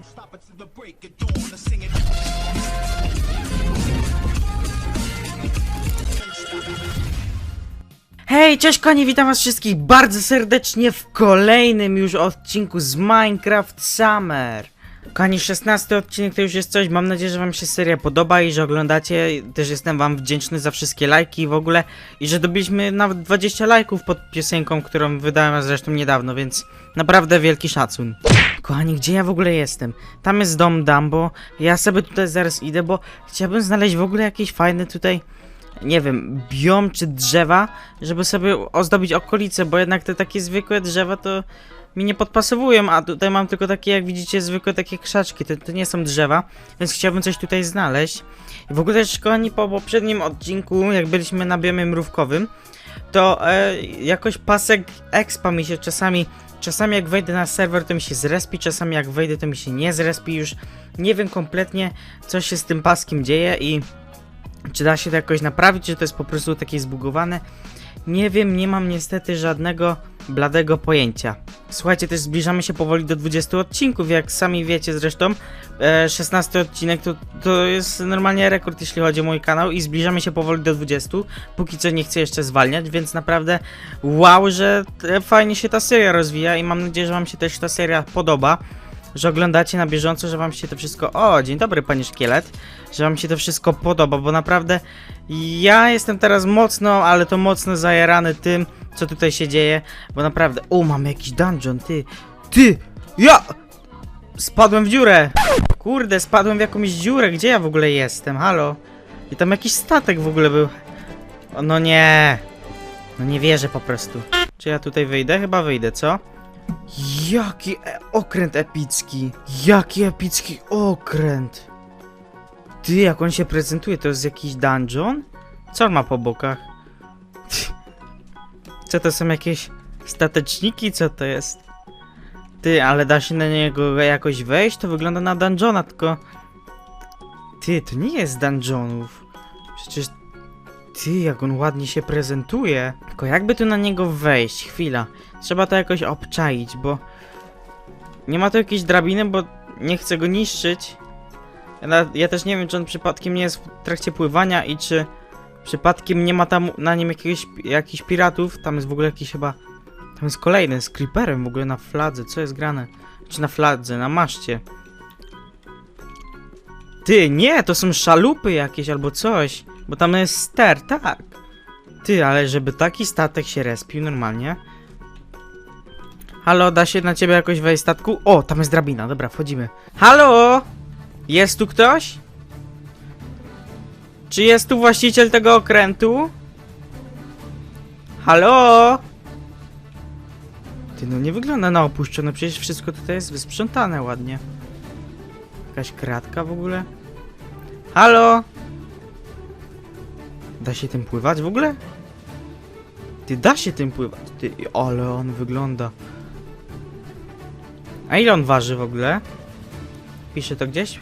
Won't stop until the break of dawn. I sing it. Hej, cześć kochani, witam was wszystkich bardzo serdecznie w kolejnym już odcinku z Minecraft Summer. Kochani, 16 odcinek to już jest coś, mam nadzieję, że wam się seria podoba i że oglądacie. Też jestem wam wdzięczny za wszystkie lajki w ogóle i że dobiliśmy nawet 20 lajków pod piosenką, którą wydałem zresztą niedawno, więc naprawdę wielki szacun. Kochani, gdzie ja w ogóle jestem? Tam jest dom Dumbo, ja sobie tutaj zaraz idę, bo chciałbym znaleźć w ogóle jakieś fajne tutaj nie wiem, biom czy drzewa, żeby sobie ozdobić okolice, bo jednak te takie zwykłe drzewa to mi nie podpasowują, a tutaj mam tylko takie, jak widzicie, zwykłe takie krzaczki, to, to nie są drzewa, więc chciałbym coś tutaj znaleźć. I w ogóle też, kochani, po poprzednim odcinku, jak byliśmy na biomie mrówkowym, to e, jakoś pasek expa mi się czasami, czasami jak wejdę na serwer, to mi się zrespi, czasami jak wejdę, to mi się nie zrespi, już nie wiem kompletnie, co się z tym paskiem dzieje i... Czy da się to jakoś naprawić, czy to jest po prostu takie zbugowane? Nie wiem, nie mam niestety żadnego bladego pojęcia. Słuchajcie, też zbliżamy się powoli do 20 odcinków, jak sami wiecie zresztą. E, 16 odcinek to, to jest normalnie rekord, jeśli chodzi o mój kanał i zbliżamy się powoli do 20. Póki co nie chcę jeszcze zwalniać, więc naprawdę wow, że e, fajnie się ta seria rozwija i mam nadzieję, że wam się też ta seria podoba że oglądacie na bieżąco, że wam się to wszystko... O, dzień dobry panie szkielet. Że wam się to wszystko podoba, bo naprawdę ja jestem teraz mocno, ale to mocno zajarany tym, co tutaj się dzieje, bo naprawdę... O, mamy jakiś dungeon, ty... Ty! Ja! Spadłem w dziurę! Kurde, spadłem w jakąś dziurę, gdzie ja w ogóle jestem? Halo? I tam jakiś statek w ogóle był. O, no nie! No nie wierzę po prostu. Czy ja tutaj wyjdę? Chyba wyjdę, co? Jaki e okręt epicki! Jaki epicki okręt! Ty, jak on się prezentuje, to jest jakiś dungeon? Co on ma po bokach? Co to są jakieś stateczniki? Co to jest? Ty, ale da się na niego jakoś wejść? To wygląda na dungeona, tylko... Ty, to nie jest dungeonów. Przecież... Ty, jak on ładnie się prezentuje. Tylko jakby tu na niego wejść? Chwila. Trzeba to jakoś obczaić, bo... Nie ma tu jakiejś drabiny, bo nie chcę go niszczyć. Ja, ja też nie wiem, czy on przypadkiem nie jest w trakcie pływania i czy przypadkiem nie ma tam na nim jakiegoś, jakichś piratów. Tam jest w ogóle jakiś chyba... Tam jest kolejny, z creeperem w ogóle na fladze. Co jest grane? Czy na fladze, na maszcie. Ty, nie, to są szalupy jakieś albo coś. Bo tam jest ster, tak. Ty, ale żeby taki statek się respił normalnie. Halo, da się na ciebie jakoś wejść statku? O, tam jest drabina, dobra, wchodzimy. Halo! Jest tu ktoś? Czy jest tu właściciel tego okrętu? Halo? Ty, no nie wygląda na opuszczone, przecież wszystko tutaj jest wysprzątane ładnie. Jakaś kratka w ogóle? Halo? Da się tym pływać w ogóle? Ty, da się tym pływać. Ty, ale on wygląda. A ile on waży w ogóle? Pisze to gdzieś?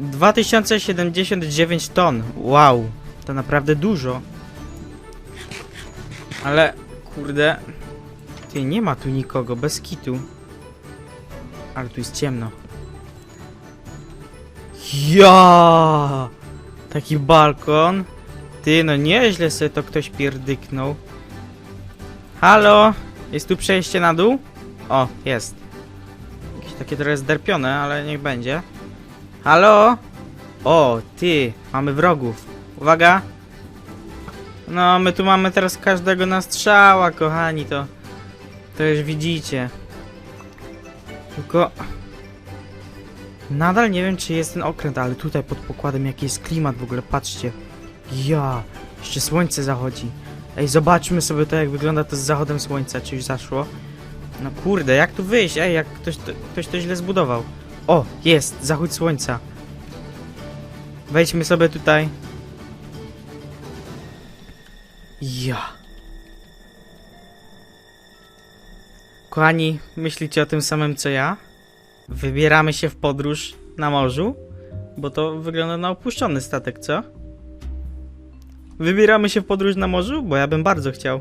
2079 ton. Wow, to naprawdę dużo. Ale, kurde. Ty, nie ma tu nikogo, bez kitu. Ale tu jest ciemno. Ja! Taki balkon. Ty, no nieźle sobie to ktoś pierdyknął. Halo? Jest tu przejście na dół? O, jest. Jakieś takie trochę zderpione, ale niech będzie. Halo? O, ty, mamy wrogów. Uwaga. No, my tu mamy teraz każdego na strzała, kochani, to... To już widzicie. Tylko... Nadal nie wiem, czy jest ten okręt, ale tutaj pod pokładem jaki jest klimat w ogóle, patrzcie. Ja, jeszcze słońce zachodzi. Ej, zobaczmy sobie to, jak wygląda to z zachodem słońca, czy już zaszło. No kurde, jak tu wyjść? Ej, jak ktoś to, ktoś to źle zbudował. O, jest, zachód słońca. Wejdźmy sobie tutaj. Ja. Kochani, myślicie o tym samym co ja? Wybieramy się w podróż na morzu? Bo to wygląda na opuszczony statek, co? Wybieramy się w podróż na morzu? Bo ja bym bardzo chciał.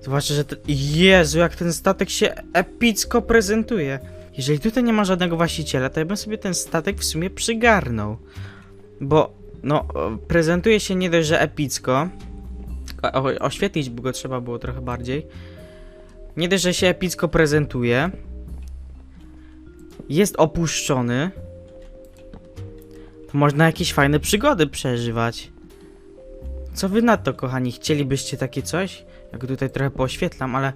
Zwłaszcza, że... Te... Jezu, jak ten statek się epicko prezentuje. Jeżeli tutaj nie ma żadnego właściciela, to ja bym sobie ten statek w sumie przygarnął. Bo, no, prezentuje się nie dość, że epicko. O, oświetlić by go trzeba było trochę bardziej. Nie dość, że się epicko prezentuje. Jest opuszczony. To można jakieś fajne przygody przeżywać. Co wy na to, kochani? Chcielibyście takie coś? Jak tutaj trochę poświetlam, ale...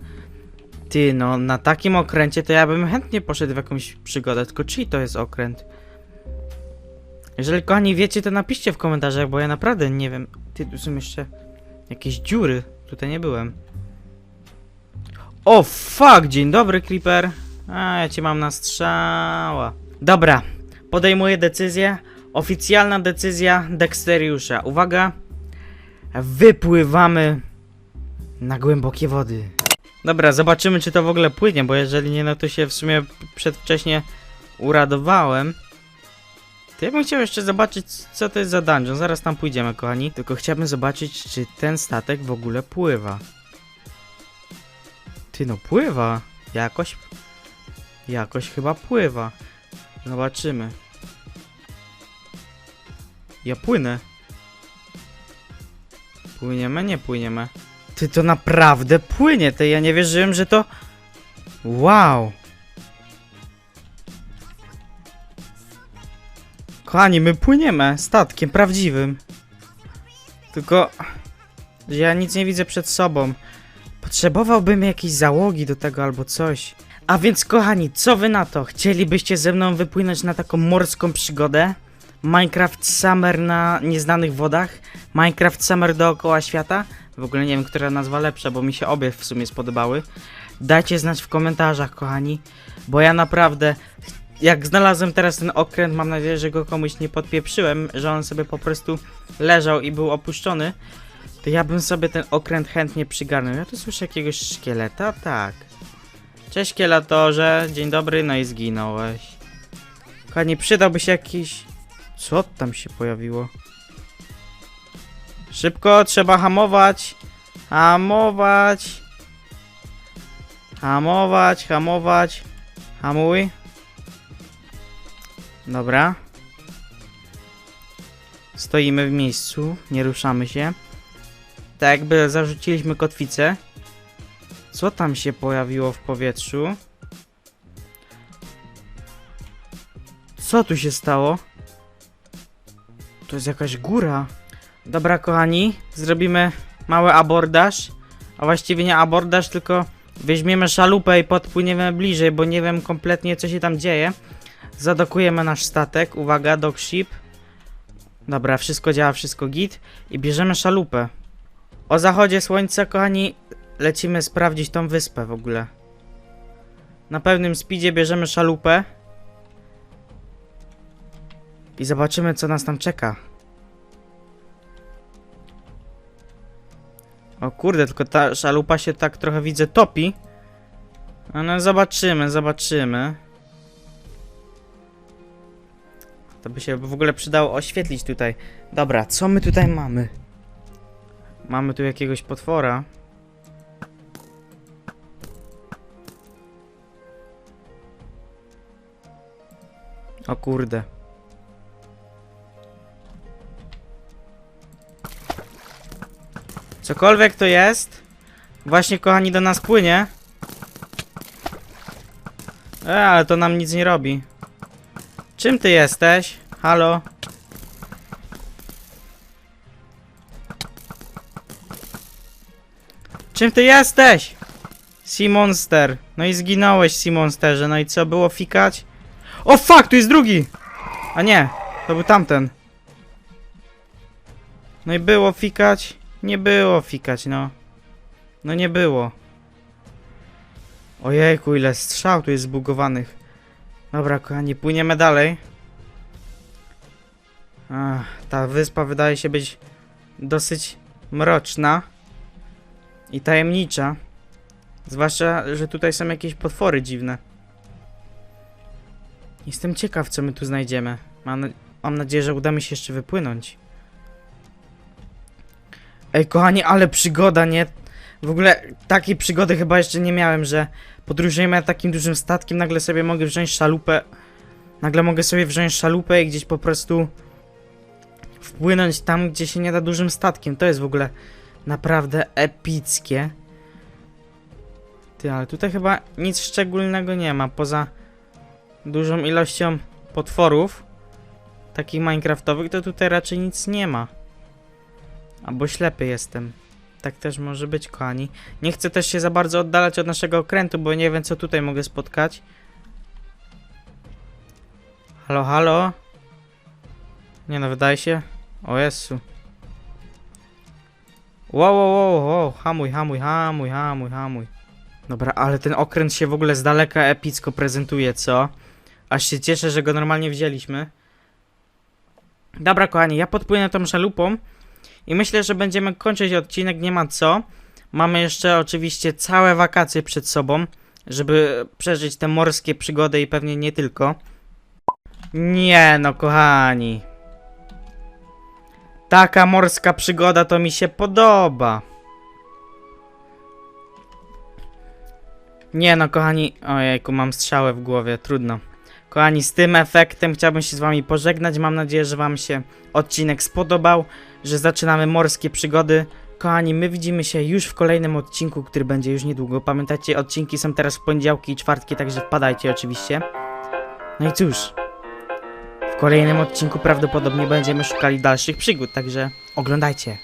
Ty, no, na takim okręcie to ja bym chętnie poszedł w jakąś przygodę, tylko czyj to jest okręt? Jeżeli kochani wiecie, to napiszcie w komentarzach, bo ja naprawdę nie wiem. Ty, tu są jeszcze jakieś dziury. Tutaj nie byłem. O, fuck! Dzień dobry, Creeper. A, ja cię mam na strzała. Dobra, podejmuję decyzję. Oficjalna decyzja Dexteriusza. Uwaga. Wypływamy na głębokie wody. Dobra, zobaczymy czy to w ogóle płynie, bo jeżeli nie, no to się w sumie przedwcześnie uradowałem. To ja bym chciał jeszcze zobaczyć, co to jest za dungeon. Zaraz tam pójdziemy, kochani. Tylko chciałbym zobaczyć, czy ten statek w ogóle pływa. Ty no, pływa. Jakoś... Jakoś chyba pływa. Zobaczymy. Ja płynę. Płyniemy? Nie płyniemy. Ty to naprawdę płynie, ty ja nie wierzyłem, że to... Wow. Kochani, my płyniemy statkiem prawdziwym. Tylko... Ja nic nie widzę przed sobą. Potrzebowałbym jakiejś załogi do tego albo coś. A więc kochani, co wy na to? Chcielibyście ze mną wypłynąć na taką morską przygodę? Minecraft Summer na nieznanych wodach? Minecraft Summer dookoła świata? W ogóle nie wiem, która nazwa lepsza, bo mi się obie w sumie spodobały. Dajcie znać w komentarzach, kochani, bo ja naprawdę, jak znalazłem teraz ten okręt, mam nadzieję, że go komuś nie podpieprzyłem, że on sobie po prostu leżał i był opuszczony, to ja bym sobie ten okręt chętnie przygarnął. Ja tu słyszę jakiegoś szkieleta? Tak. Cześć szkielatorze, dzień dobry, no i zginąłeś. Kochani, przydałby się jakiś... Co tam się pojawiło? Szybko, trzeba hamować. Hamować. Hamować, hamować. Hamuj. Dobra. Stoimy w miejscu, nie ruszamy się. Tak jakby zarzuciliśmy kotwicę. Co tam się pojawiło w powietrzu? Co tu się stało? To jest jakaś góra. Dobra, kochani, zrobimy mały abordaż. A właściwie nie abordaż, tylko weźmiemy szalupę i podpłyniemy bliżej, bo nie wiem kompletnie co się tam dzieje. Zadokujemy nasz statek. Uwaga, dockship. Dobra, wszystko działa, wszystko git. I bierzemy szalupę. O zachodzie słońca, kochani, lecimy sprawdzić tą wyspę w ogóle. Na pewnym speedzie bierzemy szalupę. I zobaczymy, co nas tam czeka. O kurde, tylko ta szalupa się tak trochę widzę topi. A No zobaczymy, zobaczymy. To by się w ogóle przydało oświetlić tutaj. Dobra, co my tutaj mamy? Mamy tu jakiegoś potwora. O kurde. Cokolwiek to jest, właśnie kochani do nas płynie. E, ale to nam nic nie robi. Czym ty jesteś? Halo? Czym ty jesteś? Sea Monster. No i zginąłeś, Sea Monsterze. No i co, było fikać? O fuck, tu jest drugi! A nie, to był tamten. No i było fikać. Nie było fikać, no. No nie było. Ojejku, ile strzał tu jest zbugowanych. Dobra, kochani, płyniemy dalej. Ach, ta wyspa wydaje się być dosyć mroczna i tajemnicza. Zwłaszcza, że tutaj są jakieś potwory dziwne. Jestem ciekaw, co my tu znajdziemy. Mam, mam nadzieję, że uda mi się jeszcze wypłynąć. Ej, kochani, ale przygoda, nie? W ogóle takiej przygody chyba jeszcze nie miałem, że podróżujemy takim dużym statkiem, nagle sobie mogę wziąć szalupę. Nagle mogę sobie wziąć szalupę i gdzieś po prostu wpłynąć tam, gdzie się nie da dużym statkiem. To jest w ogóle naprawdę epickie. Ty, ale tutaj chyba nic szczególnego nie ma, poza dużą ilością potworów takich minecraftowych, to tutaj raczej nic nie ma. Albo ślepy jestem. Tak też może być, kochani. Nie chcę też się za bardzo oddalać od naszego okrętu, bo nie wiem, co tutaj mogę spotkać. Halo, halo? Nie no, wydaje się... O Jezu. Wow, wow, wow, wow, hamuj, hamuj, hamuj, hamuj, hamuj. Dobra, ale ten okręt się w ogóle z daleka epicko prezentuje, co? Aż się cieszę, że go normalnie wzięliśmy. Dobra, kochani, ja podpłynę tą szalupą i myślę, że będziemy kończyć odcinek, nie ma co. Mamy jeszcze oczywiście całe wakacje przed sobą, żeby przeżyć te morskie przygody i pewnie nie tylko. Nie no, kochani. Taka morska przygoda to mi się podoba. Nie no, kochani. Ojejku, mam strzałę w głowie, trudno. Kochani, z tym efektem chciałbym się z wami pożegnać. Mam nadzieję, że wam się odcinek spodobał, że zaczynamy morskie przygody. Kochani, my widzimy się już w kolejnym odcinku, który będzie już niedługo. Pamiętajcie, odcinki są teraz w poniedziałki i czwartki, także wpadajcie oczywiście. No i cóż, w kolejnym odcinku prawdopodobnie będziemy szukali dalszych przygód, także oglądajcie.